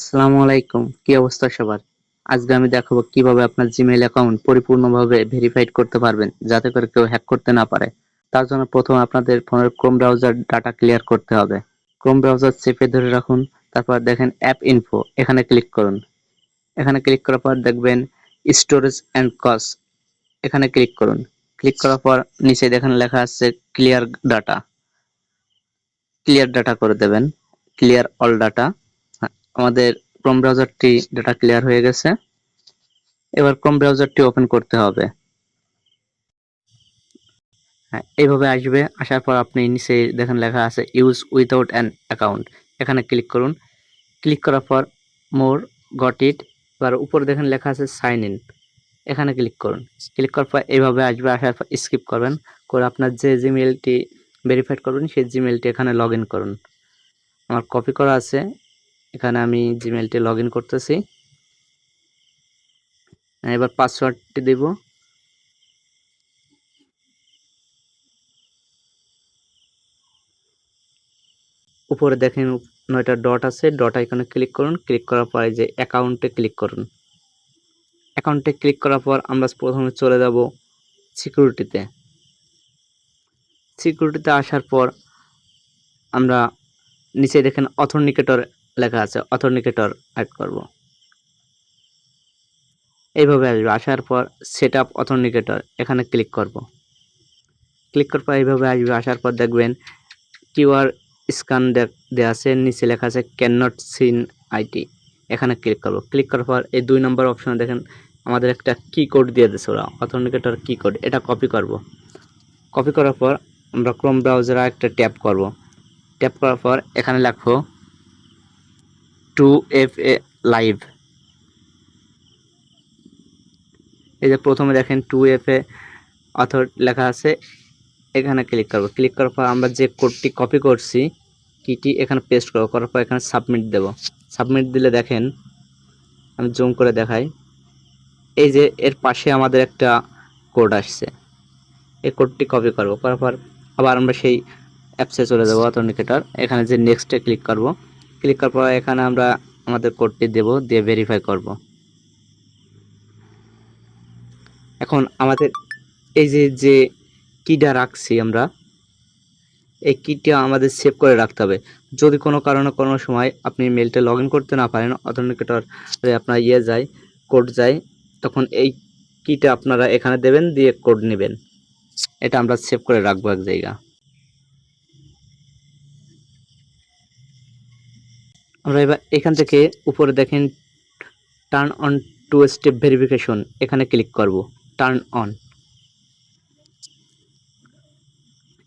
আসসালামু আলাইকুম। কি অবস্থা সবার? আজকে আমি দেখাবো কীভাবে আপনার জিমেইল অ্যাকাউন্ট পরিপূর্ণভাবে ভেরিফাইড করতে পারবেন, যাতে করে কেউ হ্যাক করতে না পারে। তার জন্য প্রথমে আপনাদের ফোনের ক্রোম ব্রাউজার ডাটা ক্লিয়ার করতে হবে। ক্রোম ব্রাউজার চেপে ধরে রাখুন, তারপর দেখেন অ্যাপ ইনফো এখানে ক্লিক করুন। এখানে ক্লিক করার পর দেখবেন স্টোরেজ অ্যান্ড কস এখানে ক্লিক করুন। ক্লিক করার পর নিচে দেখেন লেখা আছে ক্লিয়ার ডাটা ক্লিয়ার ডাটা করে দেবেন ক্লিয়ার অল ডাটা আমাদের ক্রোম ব্রাউজারটি ডাটা ক্লিয়ার হয়ে গেছে। এবার ক্রোম ব্রাউজারটি ওপেন করতে হবে। হ্যাঁ এইভাবে আসবে, আসার পর আপনি নিচে দেখেন লেখা আছে ইউজ উইথাউট অ্যান অ্যাকাউন্ট এখানে ক্লিক করুন। ক্লিক করার পর মোর গট ইট এবার উপরে দেখেন লেখা আছে সাইন ইন এখানে ক্লিক করুন। ক্লিক করার পর এইভাবে আসবে, আসার পর স্কিপ করবেন। করে আপনার যে জিমেলটি ভেরিফাইড করবেন, সেই জিমেলটি এখানে লগ করুন। আমার কপি করা আছে। এখানে আমি জিমেলটি লগ ইন করতেছি এবার পাসওয়ার্ডটি দেব। উপরে দেখেন নয়টা ডট আছে ডট আইকনে ক্লিক করুন। ক্লিক করার পরে যে অ্যাকাউন্টে ক্লিক করুন। অ্যাকাউন্টে ক্লিক করার পর আমরা প্রথমে চলে যাব সিকিউরিটিতে সিকিউরিটিতে আসার পর আমরা নিচে দেখেন অথেন্টিকেটর লেখা আছে অথেন্টিকেটর অ্যাড করব। এইভাবে আসবে, আসার পর সেট আপ অথেন্টিকেটর এখানে ক্লিক করব। ক্লিক করার পর এইভাবে আসবে, আসার পর দেখবেন কিউআর স্ক্যান দেওয়া আছে, নিচে লেখা আছে ক্যান নট সিন আইটি এখানে ক্লিক করব। ক্লিক করার পর এই দুই নম্বর অপশনে দেখেন আমাদের একটা কি কোড দিয়ে দিয়েছে ওরা অথেন্টিকেটর কি কোড এটা কপি করব। কপি করার পর আমরা ক্রোম ব্রাউজারে একটা ট্যাপ করব। ট্যাপ করার পর এখানে লেখো টু এফ এ লাইভ এই যে প্রথমে দেখেন টু এফ এ অথর লেখা আছে, এখানে ক্লিক করব। ক্লিক করার পর আমরা যে কোডটি কপি করছি কিটি এখানে পেস্ট করব। করার পর এখানে সাবমিট দেব। সাবমিট দিলে দেখেন, আমি জুম করে দেখাই। এই যে এর পাশে আমাদের একটা কোড আসছে। এই কোডটি কপি করব। করার পর আবার আমরা সেই অ্যাপসে চলে যাব অথেন্টিকেটর এখানে যে নেক্সটে ক্লিক করব। ক্লিক করার পর এখানে আমরা আমাদের কোডটি দেব, দিয়ে ভেরিফাই করব। এখন আমাদের এই যে যে কিটা রাখছি আমরা, এই কিটা আমাদের সেভ করে রাখতে হবে। যদি কোনো কারণে কোনো সময় আপনি মেলটা লগ করতে না পারেন অথেন্টিকেটরে আপনার ইয়ে যায় কোড যায়, তখন এই কিটা আপনারা এখানে দেবেন, দিয়ে কোড নেবেন। এটা আমরা সেভ করে রাখব এক জায়গা আমরা এবার এখান থেকে উপরে দেখেন turn on two step verification এখানে ক্লিক করব টার্ন অন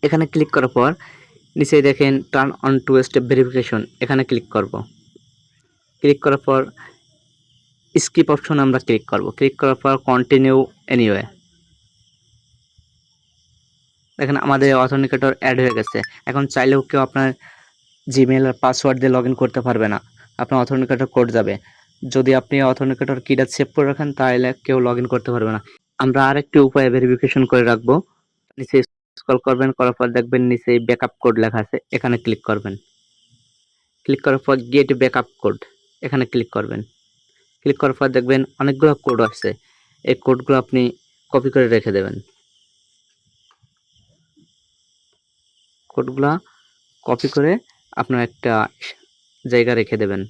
এখানে ক্লিক করার পর, নিচে দেখেন turn on two step verification এখানে ক্লিক করব। ক্লিক করার পর স্কিপ অপশন আমরা ক্লিক করব। ক্লিক করার পর কন্টিনিউ এনিওয়ে দেখেন, আমাদের অথেন্টিকেটর অ্যাড হয়ে গেছে। এখন চাইলেও কেউ আপনার জিমেল আর পাসওয়ার্ড দিয়ে লগ করতে পারবে না। আপনার অথেন্টিকেটর কোড যাবে। যদি আপনি অথেন্টিকেটর কিটা সেভ করে রাখেন, তাহলে কেউ লগ করতে পারবে না। আমরা আরেকটি উপায়ে ভেরিফিকেশন করে রাখব। নিচে স্ক্রল করবেন, করার পর দেখবেন নিচে ব্যাকআপ কোড লেখা আছে। এখানে ক্লিক করবেন। ক্লিক করার পর গেট ব্যাকআপ কোড এখানে ক্লিক করবেন। ক্লিক করার পর দেখবেন অনেকগুলো কোড আসছে। এই কোডগুলো আপনি কপি করে রেখে দেবেন। কোডগুলা কপি করে আপনার একটা জায়গা রেখে দেবেন।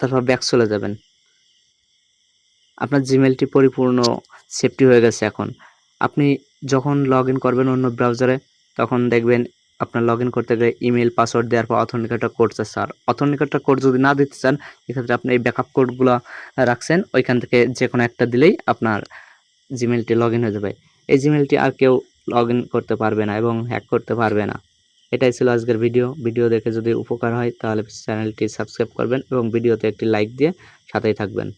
তারপর ব্যাক চলে যাবেন। আপনার জিমেলটি পরিপূর্ণ সেফটি হয়ে গেছে এখন। আপনি যখন লগ করবেন অন্য ব্রাউজারে, তখন দেখবেন আপনার লগ করতে গেলে ইমেল পাসওয়ার্ড দেওয়ার পর অথেন্টিকেটর কোড আর অথেন্টিকেটর কোড যদি না দিতে চান, এক্ষেত্রে আপনি এই ব্যাকআপ কোডগুলো রাখছেন, ওইখান থেকে যে কোনো একটা দিলেই আপনার জিমেলটি লগ হয়ে যাবে। এই জিমেলটি আর কেউ লগ করতে পারবে না এবং হ্যাক করতে পারবে না। এটাই ছিল আজকের ভিডিও ভিডিও দেখে যদি উপকার হয়, তাহলে চ্যানেলটি সাবস্ক্রাইব করবেন এবং ভিডিওতে একটি লাইক দিয়ে সাথেই থাকবেন।